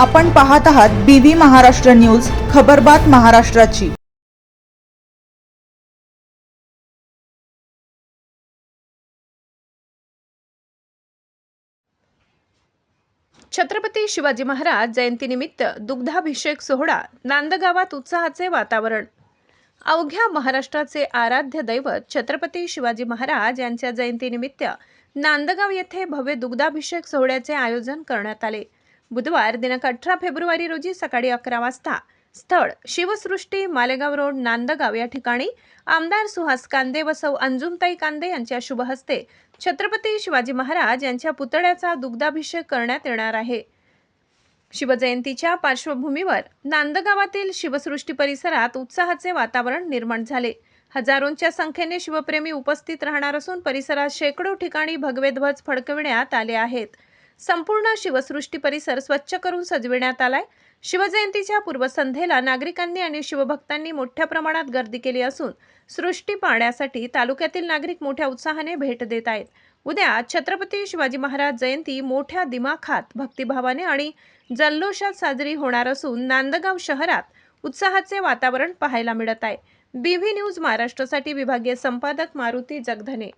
आपण पाहत आहात बीव्ही महाराष्ट्र न्यूज खबरबात महाराष्ट्राची. छत्रपती शिवाजी महाराज जयंतीनिमित्त दुग्धाभिषेक सोहळा नांदगावात उत्साहाचे वातावरण. अवघ्या महाराष्ट्राचे आराध्य दैवत छत्रपती शिवाजी महाराज यांच्या जयंतीनिमित्त नांदगाव येथे भव्य दुग्धाभिषेक सोहळ्याचे आयोजन करण्यात आले. बुधवार दिनांक अठरा फेब्रुवारी रोजी सकाळी अकरा वाजता स्थळ शिवसृष्टी मालेगाव रोड नांदगाव या ठिकाणी आमदार सुहास कांदे व सौ अंजुमताई कांदे यांच्या शुभ हस्ते छत्रपती शिवाजी महाराज यांच्या पुतळ्याचा दुग्धाभिषेक करण्यात येणार आहे. शिवजयंतीच्या पार्श्वभूमीवर नांदगावातील शिवसृष्टी परिसरात उत्साहाचे वातावरण निर्माण झाले. हजारोंच्या संख्येने शिवप्रेमी उपस्थित राहणार असून परिसरात शेकडो ठिकाणी भगवे ध्वज फडकविण्यात आले आहेत. संपूर्ण शिवसृष्टी परिसर स्वच्छ करून सजविण्यात आलाय. शिवजयंतीच्या पूर्वसंध्येला नागरिकांनी आणि शिवभक्तांनी मोठ्या प्रमाणात गर्दी केली असून सृष्टी पाहण्यासाठी तालुक्यातील नागरिक मोठ्या उत्साहाने भेट देत आहेत. उद्या छत्रपती शिवाजी महाराज जयंती मोठ्या दिमाखात भक्तिभावाने आणि जल्लोषात साजरी होणार असून नांदगाव शहरात उत्साहाचे वातावरण पाहायला मिळत आहे. बीव्ही न्यूज महाराष्ट्रासाठी विभागीय संपादक मारुती जगधने.